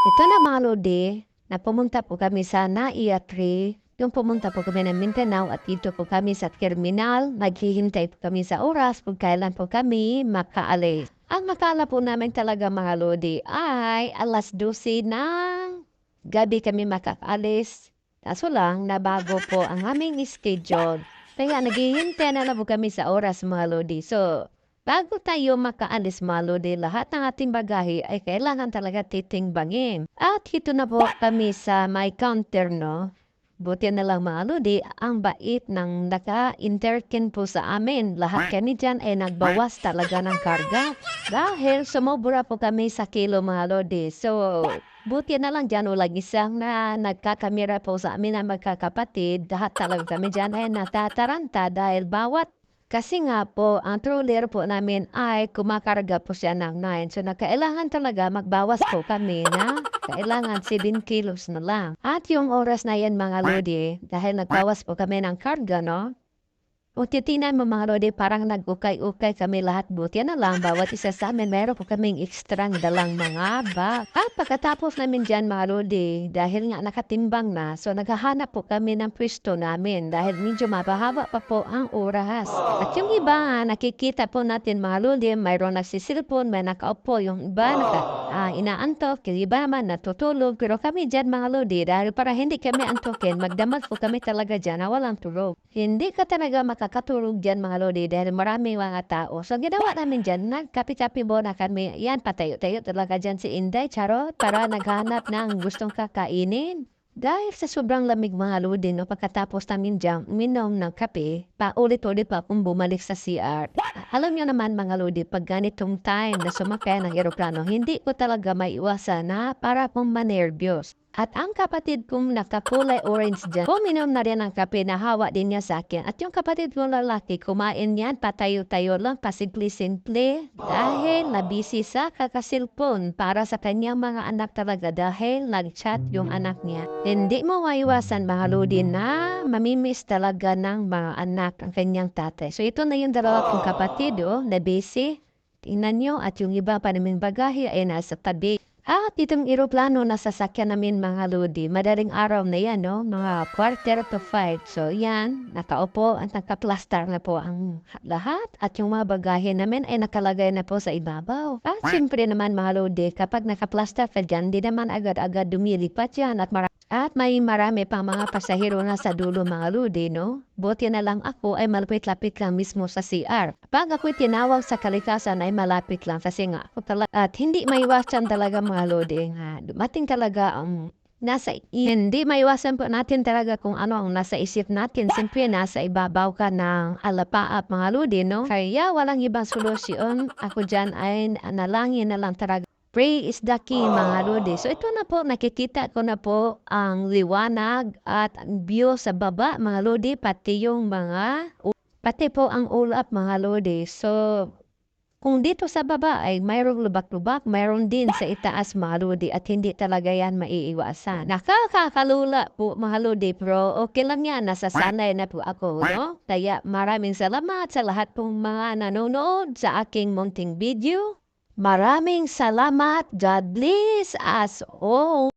Ito na mga lodi, na pumunta po kami sa Naiya 3. Yung pumunta po kami ng Mindanao at dito po kami sa terminal. Maghihintay po kami sa oras kung kailan po kami makaalis. Ang makala po namin talaga mga lodi ay alas 12 ng gabi kami makakaalis. Kaso lang, nabago po ang aming schedule. Kaya naghihintay na lang po kami sa oras mga lodi. So, Bago tayo makaalis malodi, lahat ng ating bagahe ay kailangan talaga titingbangin. At hito na po kami sa may counter, no? Buti na lang mga lodi, ang bait ng naka-interkin po sa amin. Lahat kami dyan ay nagbawas talaga ng karga. Dahil sumobra po kami sa kilo mga lodi. So, buti na lang dyan walang isang na nagkakamera po sa amin na magkakapatid. Lahat talaga kami dyan ay natataranta dahil bawat kasi nga po, ang troller po namin ay kumakarga po siya ng 9. So, nakailangan talaga magbawas po kami na kailangan 7 kilos na lang. At yung oras na yan mga lodi, dahil nagbawas po kami ng karga, no? Kung titinan mo mga lodi, parang nag-ukay-ukay kami lahat. Buti na lang, bawat isa sa amin, meron po kaming ekstrang dalang mga bag. At pagkatapos namin dyan mga lodi, dahil nga nakatimbang na, so naghahanap po kami ng pwesto namin dahil medyo mabahaba pa po ang oras. At yung iba, nakikita po natin mga lodi, mayroon nagsisilpon, may nakaupo, yung iba naka, ah, inaantok, yung iba naman natutulog. Pero kami dyan mga lodi, dahil para hindi kami antokin, magdamag po kami talaga dyan na walang tulog. Hindi ka talaga makakatulog dyan mga lodi dahil maraming mga tao. So ginawa namin dyan, nagkapi-kapi muna kami. Yan, patayo-tayo talaga dyan si Inday, charot, para naghanap ng gustong kakainin. Dahil sa sobrang lamig mga lodi, no, pagkatapos namin dyan, minom ng kape, paulit-ulit pa akong bumalik sa CR. Alam niyo naman mga lodi, pag ganitong time na sumakay ng eroplano, hindi ko talaga maiwasan na para pong manervyos. At ang kapatid kong nakakulay orange dyan, puminom na rin ng kape na hawa din niya sa akin. At yung kapatid kong lalaki, kumain yan, patayo-tayo lang, pasimple-simple. Dahil nabisi sa kakasilpon para sa kanyang mga anak talaga dahil nag-chat yung anak niya. Hindi mo maiwasan mga lodi na mamimiss talaga ng mga anak ang kanyang tatay. So ito na yung dalawa kong kapatid, oh, na busy. Tingnan nyo, at yung iba pa naming bagahe ay nasa tabi. At itong eroplano na sasakyan namin mga lodi, madaling araw na yan, no? Mga quarter to five. So yan, nakaupo at nakaplastar na po ang lahat. At yung mga bagahe namin ay nakalagay na po sa ibabaw. At siyempre naman mga lodi, kapag nakaplastar ka dyan, di naman agad-agad dumilipat yan at mara- at may marami pang mga pasahero na sa dulo mga lodi, no? Buti na lang ako ay malapit-lapit lang mismo sa CR. Pag ako'y tinawag sa kalikasan ay malapit lang kasi nga ako talaga. At hindi maiwasan talaga mga lodi nga dumating talaga ang nasa i- hindi maiwasan po natin talaga kung ano ang nasa isip natin. Siyempre, nasa ibabaw ka ng alapaap mga lodi, no? Kaya walang ibang solusyon. Ako dyan ay nalangin na lang talaga. Pray is the key, mga lodi. So ito na po, nakikita ko na po ang liwanag at ang view sa baba, mga lodi, pati yung mga, pati po ang ulap, mga lodi. So, kung dito sa baba ay mayroong lubak-lubak, mayroon din sa itaas, mga lodi, at hindi talaga yan maiiwasan. Nakakakalula po, mga lodi, pero okay lang yan, nasasanay na po ako, no? Kaya maraming salamat sa lahat pong mga nanonood sa aking munting video. Maraming salamat. God bless us all.